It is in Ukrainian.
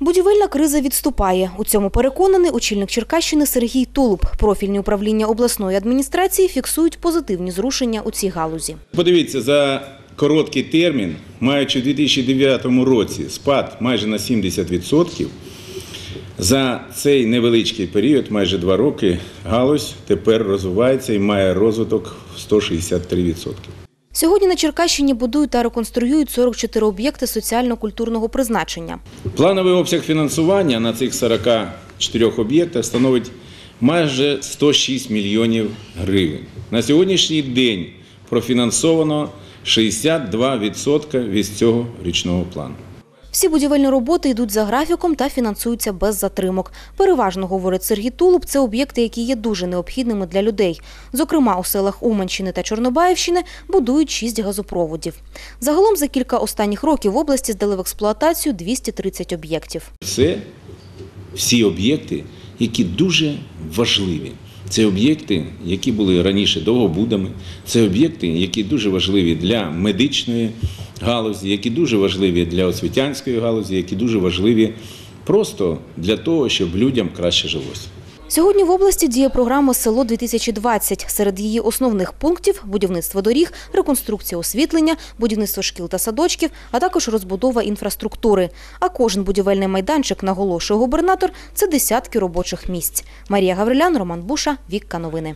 Будівельна криза відступає. У цьому переконаний очільник Черкащини Сергій Тулуб. Профільні управління обласної адміністрації фіксують позитивні зрушення у цій галузі. Подивіться, за короткий термін, маючи у 2009 році спад майже на 70%, за цей невеличкий період, майже два роки, галузь тепер розвивається і має розвиток в 163%. Сьогодні на Черкащині будують та реконструюють 44 об'єкти соціально-культурного призначення. Плановий обсяг фінансування на цих 44 об'єктах становить майже 106 мільйонів гривень. На сьогоднішній день профінансовано 62% від цього річного плану. Всі будівельні роботи йдуть за графіком та фінансуються без затримок. Переважно, говорить Сергій Тулуб, це об'єкти, які є дуже необхідними для людей. Зокрема, у селах Уманщини та Чорнобаївщини будують шість газопроводів. Загалом за кілька останніх років в області здали в експлуатацію 230 об'єктів. Це всі об'єкти, які дуже важливі. Це об'єкти, які були раніше довгобудами, це об'єкти, які дуже важливі для медичної галузі, які дуже важливі для освітянської галузі, які дуже важливі просто для того, щоб людям краще жилося. Сьогодні в області діє програма Село 2020 Серед її основних пунктів будівництво доріг, реконструкція освітлення, будівництво шкіл та садочків, а також розбудова інфраструктури. А кожен будівельний майданчик, наголошує губернатор, це десятки робочих місць. Марія Гаврилян, Роман Буша, Вікка Новини.